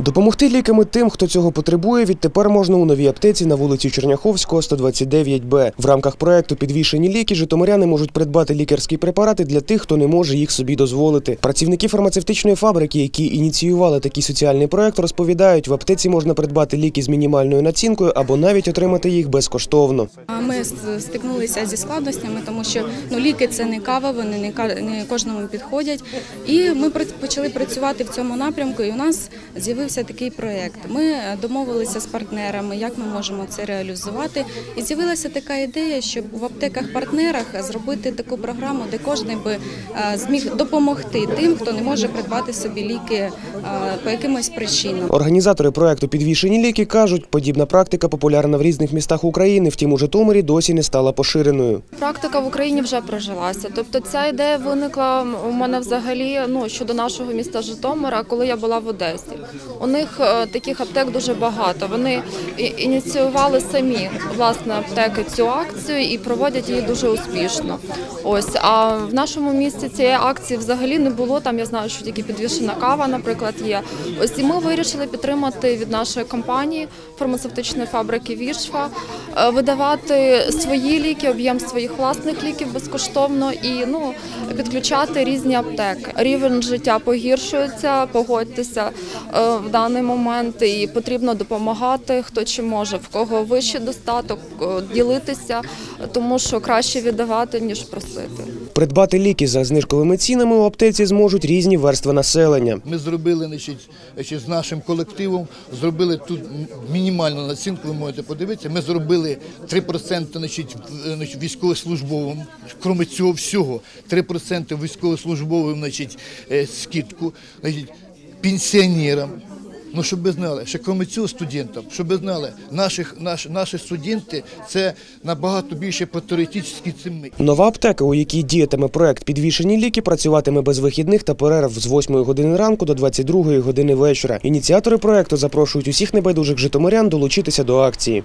Допомогти ліками тим, хто цього потребує, відтепер можна у новій аптеці на вулиці Черняховського, 129Б. В рамках проекту Підвішені ліки житомиряни можуть придбати лікарські препарати для тих, хто не може їх собі дозволити. Працівники фармацевтичної фабрики, які ініціювали такий соціальний проект, розповідають, в аптеці можна придбати ліки з мінімальною націнкою або навіть отримати їх безкоштовно. Ми стикнулися зі складностями, тому що ну ліки це не кава, вони не кожному підходять. І ми почали працювати в цьому напрямку. І у нас з'явився такий проєкт. Ми е, домовилися з партнерами, як ми можемо це реалізувати. І з'явилася така ідея, щоб в аптеках-партнерах зробити таку програму, де кожен би е, зміг допомогти тим, хто не може придбати собі ліки е, по якимось причинам. Організатори проекту Підвішені ліки кажуть, подібна практика популярна в різних містах України, втім у Житомирі досі не стала поширеною. Практика в Україні вже прожилася. Тобто ця ідея виникла у мене взагалі ну щодо нашого міста Житомира, коли я була в Одесі. У них е, таких аптек дуже багато. Вони ініціювали самі власне аптеки цю акцію і проводять її дуже успішно. Ось а в нашому місті цієї акції взагалі не було. Там я знаю, що тільки підвішена кава, наприклад, є. Ось і ми вирішили підтримати від нашої компанії фармацевтичної фабрики Вішфа е, видавати свої ліки, об'єм своїх власних ліків безкоштовно і ну підключати різні аптеки. Рівень життя погіршується, погодьтеся е, даний момент, і потрібно допомагати, хто чи може, в кого вищий достаток, е, ділитися, тому що краще віддавати ніж просити. Придбати ліки за знижковими цінами у аптеці зможуть різні верстви населення. Ми зробили значить, з нашим колективом, зробили тут мінімальну націнку, ви можете подивитися. Ми зробили 3% значить, в- значить, військовослужбовим, крім цього всього, 3% військовослужбовим значить, е, скидку, значить, пенсіонерам. Ну, щоб ви знали, що цього студентам, щоб ви знали, наших, наш, наші студенти це набагато більше патріотичні, цим ми. Нова аптека, у якій діятиме проект Підвішені ліки, працюватиме без вихідних та перерв з 8 години ранку до 22 години вечора. Ініціатори проекту запрошують усіх небайдужих житомирян долучитися до акції.